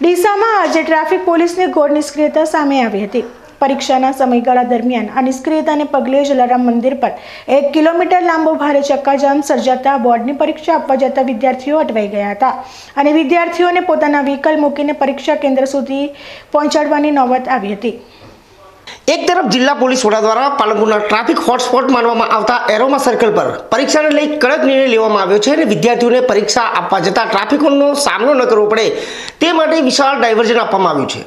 ડીસામાં આજે ટ્રાફિક પોલીસની ઘોર નિષ્ક્રિયતા સામે આવી હતી. પરીક્ષાના સમયગાળા દરમિયાન આ નિષ્ક્રિયતાને પગલે જલારામ મંદિર પર એક કિલોમીટર લાંબો ભારે ચક્કાજામ સર્જાતા બોર્ડની પરીક્ષા આપવા જતા વિદ્યાર્થીઓ અટવાઈ ગયા હતા અને વિદ્યાર્થીઓને પોતાના વ્હીકલ મૂકીને પરીક્ષા કેન્દ્ર સુધી પહોંચાડવાની નોબત આવી હતી. એક તરફ જિલ્લા પોલીસ વડા દ્વારા પાલનપુરના ટ્રાફિક હોટસ્પોટ માનવામાં આવતા એરોમા સર્કલ પર પરીક્ષાને લઈ કડક નિર્ણય લેવામાં આવ્યો છે અને વિદ્યાર્થીઓને પરીક્ષા આપવા જતાં ટ્રાફિકનો સામનો ન કરવો પડે તે માટે વિશાળ ડાયવર્ઝન આપવામાં આવ્યું છે.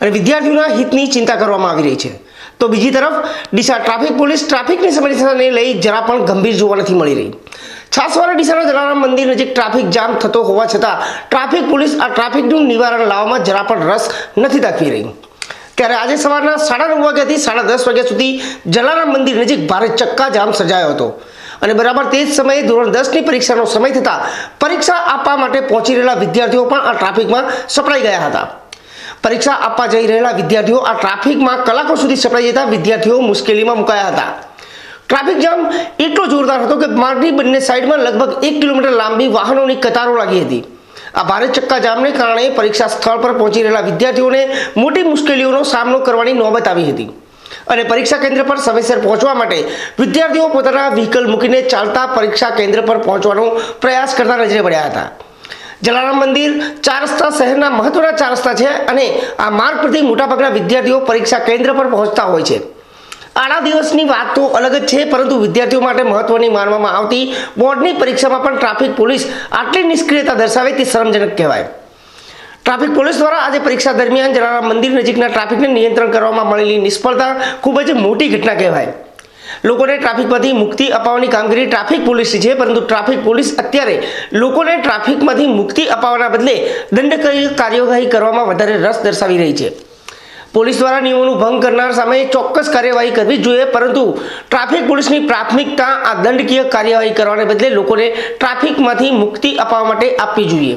અને વિદ્યાર્થીઓના હિતની ચિંતા કરવામાં આવી રહી છે. તો બીજી તરફ ડીસા ટ્રાફિક પોલીસ ટ્રાફિકની સમસ્યાને લઈ જરા પણ ગંભીર જોવા નથી મળી રહી. છાસવાડા ડીસાના જલારામ મંદિર નજીક ટ્રાફિક જામ થતો હોવા છતાં ટ્રાફિક પોલીસ આ ટ્રાફિકનું નિવારણ લાવવામાં જરા પણ રસ નથી દાખવી રહી. ત્યારે આજે સવારના સાડા નવ વાગ્યાથી સાડા દસ વાગ્યા સુધી જલારામ મંદિર નજીક ભારે ચક્કા જામ સર્જાયો હતો. અને બરાબર તે જ સમયે ધોરણ દસની પરીક્ષાનો સમય થતાં પરીક્ષા આપવા માટે પહોંચી રહેલા વિદ્યાર્થીઓ પણ આ ટ્રાફિકમાં સપડાઈ ગયા હતા. પરીક્ષા આપવા જઈ રહેલા વિદ્યાર્થીઓ આ ટ્રાફિકમાં કલાકો સુધી સપડાઈ જતા વિદ્યાર્થીઓ મુશ્કેલીમાં મુકાયા હતા. ટ્રાફિક જામ એટલો જોરદાર હતો કે માર્ગની બંને સાઈડમાં લગભગ એક કિલોમીટર લાંબી વાહનોની કતારો લાગી હતી. આ ભારે ચક્કા જામને કારણે પરીક્ષા સ્થળ પર પહોંચી રહેલા વિદ્યાર્થીઓને મોટી મુશ્કેલીઓનો સામનો કરવાની નોબત આવી હતી. અને પરીક્ષા કેન્દ્ર પર સમયસર પહોંચવા માટે વિદ્યાર્થીઓ પોતાના વ્હીકલ મૂકીને ચાલતા પરીક્ષા કેન્દ્ર પર પહોંચવાનો પ્રયાસ કરતા નજરે પડ્યા હતા. જલારામ મંદિર ચાર રસ્તા શહેરના મહત્વના ચાર રસ્તા છે અને આ માર્ગ પરથી મોટાભાગના વિદ્યાર્થીઓ પરીક્ષા કેન્દ્ર પર પહોંચતા હોય છે. આડા દિવસની વાત તો અલગ જ છે, પરંતુ વિદ્યાર્થીઓ માટે મહત્વની માનવામાં આવતી બોર્ડની પરીક્ષામાં પણ ટ્રાફિક પોલીસ આટલી નિષ્ક્રિયતા દર્શાવે તે શરમજનક કહેવાય. ટ્રાફિક પોલીસ દ્વારા આજે પરીક્ષા દરમિયાન જલારામ મંદિર નજીકના ટ્રાફિકને નિયંત્રણ કરવામાં મળેલી નિષ્ફળતા ખૂબ જ મોટી ઘટના કહેવાય. લોકોને ટ્રાફિકમાંથી મુક્તિ અપાવવાની કામગીરી ટ્રાફિક પોલીસની છે, પરંતુ ટ્રાફિક પોલીસ અત્યારે લોકોને ટ્રાફિકમાંથી મુક્તિ અપાવવાના બદલે દંડકીય કાર્યવાહી કરવામાં વધારે રસ દર્શાવી રહી છે. પોલીસ દ્વારા નિયમોનું ભંગ કરનાર સામે ચોક્કસ કાર્યવાહી કરવી જોઈએ, પરંતુ ટ્રાફિક પોલીસની પ્રાથમિકતા આ દંડકીય કાર્યવાહી કરવાને બદલે લોકોને ટ્રાફિકમાંથી મુક્તિ અપાવવા માટે આપવી જોઈએ.